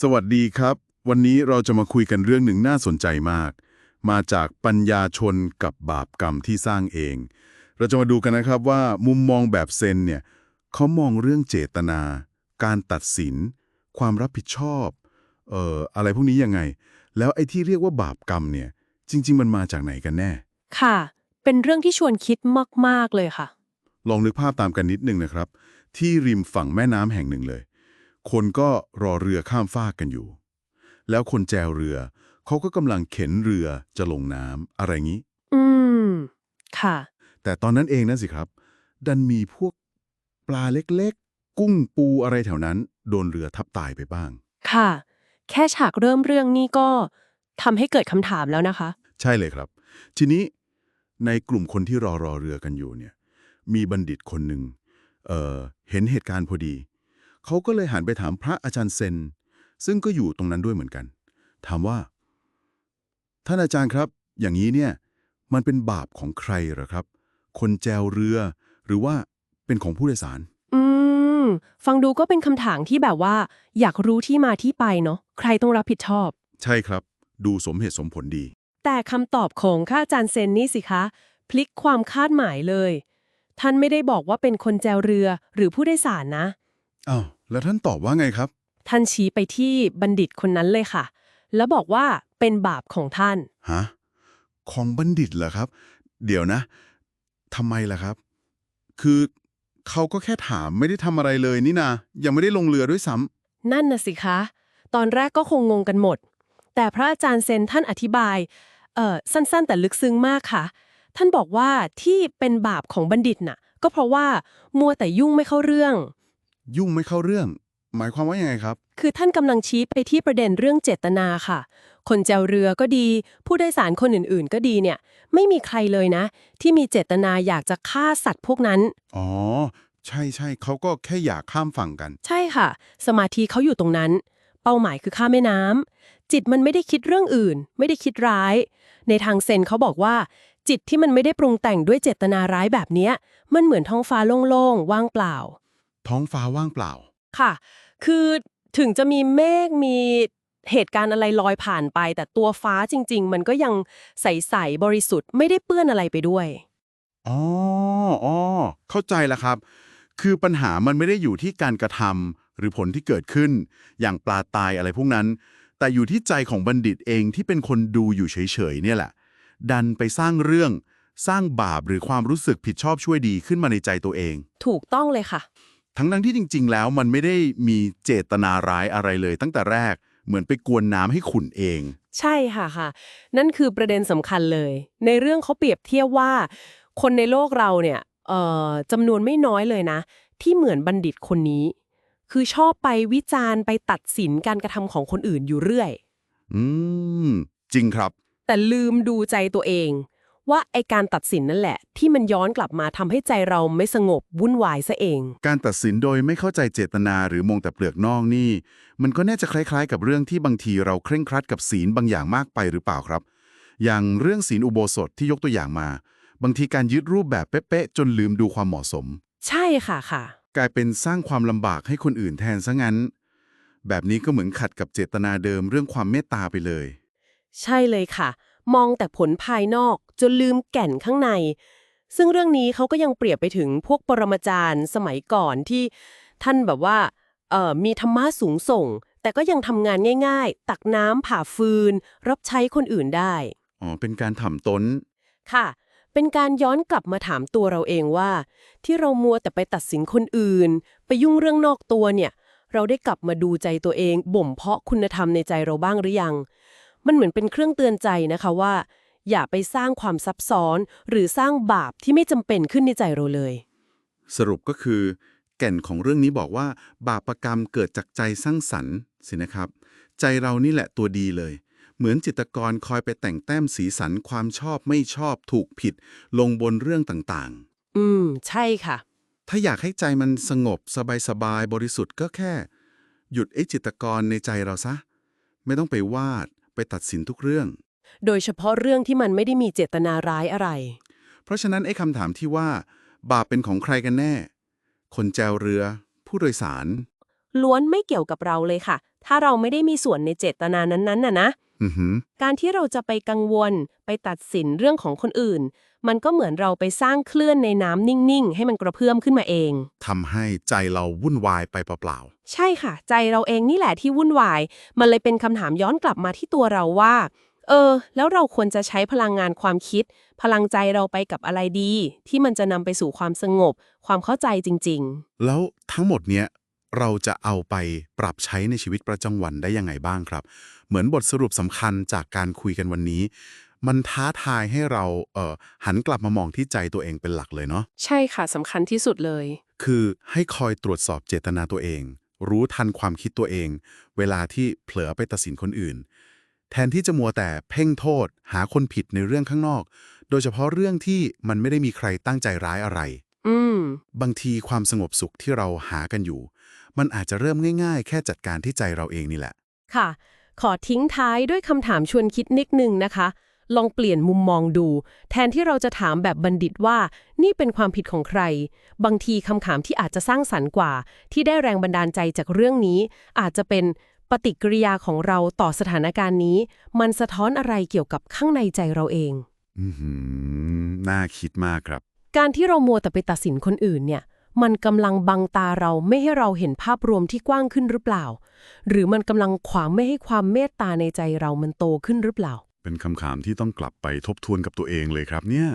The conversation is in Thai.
สวัสดีครับ วันนี้เราจะมาคุยกันเรื่องหนึ่งน่าสนใจมาก มาจากปัญญาชนกับบาปกรรมที่สร้างเอง เราจะมาดูกันนะครับว่ามุมมองแบบเซนเนี่ยเขามองเรื่องเจตนา การตัดสิน ความรับผิดชอบเอ่ออะไรพวกนี้ยังไง แล้วไอ้ที่เรียกว่าบาปกรรมเนี่ย จริง ๆ มันมาจากไหนกันแน่ ค่ะ เป็นเรื่องที่ชวนคิดมาก ๆ เลยค่ะ ลองนึกภาพตามกันนิดนึงนะครับ ที่ริมฝั่งแม่น้ำแห่งหนึ่งเลย คนก็รอเรือข้ามฟากกันอยู่ แล้วคนแจวเรือ เขาก็กำลังเข็นเรือจะลงน้ำอะไรงี้ อืม ค่ะ แต่ตอนนั้นเองนั่นสิครับ ดันมีพวกปลาเล็กๆ กุ้งปูอะไรแถวนั้น โดนเรือทับตายไปบ้าง ค่ะ แค่ฉากเริ่มเรื่องนี่ก็ทำให้เกิดคำถามแล้วนะคะ ใช่เลยครับ ทีนี้ในกลุ่มคนที่รอรอเรือกันอยู่เนี่ย มีบัณฑิตคนหนึ่งเอ่อเห็นเหตุการณ์พอดี เขาก็เลยหันไปถามพระอาจารย์เซน ซึ่งก็อยู่ตรงนั้นด้วยเหมือนกัน ถามว่า ท่านอาจารย์ครับ อย่างนี้เนี่ย มันเป็นบาปของใครเหรอครับ คนแจวเรือ หรือว่าเป็นของผู้โดยสาร อืม ฟังดูก็เป็นคำถามที่แบบว่า อยากรู้ที่มาที่ไปเนาะ ใครต้องรับผิดชอบ ใช่ครับ ดูสมเหตุสมผลดี แต่คำตอบของข้าอาจารย์เซนนี่สิคะ พลิกความคาดหมายเลย ท่านไม่ได้บอกว่าเป็นคนแจวเรือหรือผู้โดยสารนะ อ้าวแล้วท่านตอบว่าไงครับ ท่านชี้ไปที่บัณฑิตคนนั้นเลยค่ะ แล้วบอกว่าเป็นบาปของท่าน ฮะของบัณฑิตเหรอครับ เดี๋ยวนะทำไมล่ะครับ คือเขาก็แค่ถามไม่ได้ทำอะไรเลยนี่นายังไม่ได้ลงเรือด้วยซ้ำนั่นน่ะสิคะ ตอนแรกก็คงงงกันหมด แต่พระอาจารย์เซนท่านอธิบาย เอ่อ สั้นๆ แต่ลึกซึ้งมากค่ะ ท่านบอกว่าที่เป็นบาปของบัณฑิตน่ะ ก็เพราะว่ามัวแต่ยุ่งไม่เข้าเรื่อง ยุ่งไม่เข้าเรื่อง หมายความว่ายังไงครับ คือท่านกำลังชี้ไปที่ประเด็นเรื่องเจตนาค่ะ คนแจวเรือก็ดี ผู้โดยสารคนอื่นๆ ก็ดีเนี่ย ไม่มีใครเลยนะ ที่มีเจตนาอยากจะฆ่าสัตว์พวกนั้น อ๋อ ใช่ใช่เขาก็แค่อยากข้ามฝั่งกัน ใช่ค่ะ สมาธิเขาอยู่ตรงนั้น เป้าหมายคือข้ามแม่น้ำจิตมันไม่ได้คิดเรื่องอื่น ไม่ได้คิดร้าย ในทางเซนเขาบอกว่า จิตที่มันไม่ได้ปรุงแต่งด้วยเจตนาร้ายแบบเนี้ยมันเหมือนท้องฟ้าโล่งๆว่างเปล่า ท้องฟ้าว่างเปล่า ค่ะ คือถึงจะมีเมฆมีเหตุการณ์อะไรลอยผ่านไป แต่ตัวฟ้าจริง ๆ มันก็ยังใสๆบริสุทธิ์ไม่ได้เปื้อนอะไรไปด้วย อ๋ออ๋อเข้าใจแล้วครับ คือปัญหามันไม่ได้อยู่ที่การกระทำหรือผลที่เกิดขึ้น อย่างปลาตายอะไรพวกนั้น แต่อยู่ที่ใจของบัณฑิตเองที่เป็นคนดูอยู่เฉยๆเนี่ยแหละ ดันไปสร้างเรื่อง สร้างบาปหรือความรู้สึกผิดชอบช่วยดีขึ้นมาในใจตัวเอง ถูกต้องเลยค่ะ ทั้งนั้นที่จริง ๆ แล้วมันไม่ได้มีเจตนาร้ายอะไรเลย ตั้งแต่แรกเหมือนไปกวนน้ำให้ขุ่นเอง ใช่ค่ะค่ะ นั่นคือประเด็นสำคัญเลย ในเรื่องเขาเปรียบเทียบว่า คนในโลกเราเนี่ยเอ่อจำนวนไม่น้อยเลยนะ ที่เหมือนบัณฑิตคนนี้ คือชอบไปวิจารณ์ไปตัดสินการกระทำของคนอื่นอยู่เรื่อย อืม จริงครับ แต่ลืมดูใจตัวเอง ว่าไอการตัดสินนั่นแหละ ที่มันย้อนกลับมาทำให้ใจเราไม่สงบวุ่นวายซะเอง การตัดสินโดยไม่เข้าใจเจตนาหรือมองแต่เปลือกนอกนี่ มันก็น่าจะคล้ายๆ กับเรื่องที่บางทีเราเคร่งครัดกับศีลบางอย่างมากไปหรือเปล่าครับ อย่างเรื่องศีลอุโบสถที่ยกตัวอย่างมา บางทีการยึดรูปแบบเป๊ะๆจนลืมดูความเหมาะสม ใช่ค่ะค่ะ กลายเป็นสร้างความลำบากให้คนอื่นแทนซะงั้น แบบนี้ก็เหมือนขัดกับเจตนาเดิมเรื่องความเมตตาไปเลย ใช่เลยค่ะ มองแต่ผลภายนอกจนลืมแก่นข้างใน ซึ่งเรื่องนี้เขาก็ยังเปรียบไปถึงพวกปรมาจารย์สมัยก่อนที่ท่านแบบว่าเอ่อมีธรรมะสูงส่ง แต่ก็ยังทำงานง่าย ๆ ตักน้ำผ่าฟืน รับใช้คนอื่นได้อ๋อเป็นการถ่อมตนค่ะ เป็นการย้อนกลับมาถามตัวเราเองว่า ที่เรามัวแต่ไปตัดสินคนอื่น ไปยุ่งเรื่องนอกตัวเนี่ย เราได้กลับมาดูใจตัวเอง บ่มเพาะคุณธรรมในใจเราบ้างหรือยัง มันเหมือนเป็นเครื่องเตือนใจนะคะว่า อย่าไปสร้างความซับซ้อน หรือสร้างบาปที่ไม่จำเป็นขึ้นในใจเราเลย สรุปก็คือ แก่นของเรื่องนี้บอกว่า บาปรกรรมเกิดจากใจสร้างสรรค์สินะครับ ใจเรานี่แหละตัวดีเลย เหมือนจิตรกรคอยไปแต่งแต้มสีสันความชอบไม่ชอบถูกผิด ลงบนเรื่องต่างอืม ใช่ค่ะๆถ้าอยากให้ใจมันสงบสบายๆบริสุทธิ์ก็แค่ หยุดไอ้จิตรกรในใจเราซะ ไม่ต้องไปวาด ไปตัดสินทุกเรื่อง โดยเฉพาะเรื่องที่มันไม่ได้มีเจตนาร้ายอะไร เพราะฉะนั้นไอ้คำถามที่ว่า บาปเป็นของใครกันแน่ คนแจวเรือ ผู้โดยสาร ล้วนไม่เกี่ยวกับเราเลยค่ะ ถ้าเราไม่ได้มีส่วนในเจตนานั้นๆน่ะนะอือหือการที่เราจะไปกังวลไปตัดสินเรื่องของคนอื่น มันก็เหมือนเราไปสร้างคลื่นในน้ำนิ่ง ๆ ให้มันกระเพื่อมขึ้นมาเอง ทำให้ใจเราวุ่นวายไปเปล่าใช่ค่ะ ใจเราเองนี่แหละที่วุ่นวาย มันเลยเป็นคำถามย้อนกลับมาที่ตัวเราว่า เออ แล้วเราควรจะใช้พลังงานความคิด พลังใจเราไปกับอะไรดี ที่มันจะนำไปสู่ความสงบ ความเข้าใจจริง ๆ แล้วทั้งหมดเนี้ยเราจะเอาไปปรับใช้ในชีวิตประจำวันได้ยังไงบ้างครับ เหมือนบทสรุปสำคัญจากการคุยกันวันนี้ มันท้าทายให้เราเอ่อหันกลับมามองที่ใจตัวเองเป็นหลักเลยเนาะๆใช่ค่ะสำคัญที่สุดเลย คือให้คอยตรวจสอบเจตนาตัวเอง รู้ทันความคิดตัวเอง เวลาที่เผลอไปตัดสินคนอื่น แทนที่จะมัวแต่เพ่งโทษ หาคนผิดในเรื่องข้างนอก โดยเฉพาะเรื่องที่มันไม่ได้มีใครตั้งใจร้ายอะไร อืม บางทีความสงบสุขที่เราหากันอยู่ มันอาจจะเริ่มง่าย ๆ แค่จัดการที่ใจเราเองนี่แหละ ค่ะ ขอทิ้งท้ายด้วยคำถามชวนคิดนิดนึงนะคะ ลองเปลี่ยนมุมมองดู แทนที่เราจะถามแบบบัณฑิตว่า นี่เป็นความผิดของใคร บางทีคำถามที่อาจจะสร้างสรรค์กว่า ที่ได้แรงบันดาลใจจากเรื่องนี้ อาจจะเป็นปฏิกิริยาของเราต่อสถานการณ์นี้ มันสะท้อนอะไรเกี่ยวกับข้างในใจเราเองอือหือน่าคิดมากครับ การที่เรามัวแต่ไปตัดสินคนอื่นเนี่ย มันกำลังบังตาเราไม่ให้เราเห็นภาพรวมที่กว้างขึ้นหรือเปล่า หรือมันกำลังขวางไม่ให้ความเมตตาในใจเรามันโตขึ้นหรือเปล่า เป็นคำถามที่ต้องกลับไปทบทวนกับตัวเองเลยครับเนี่ย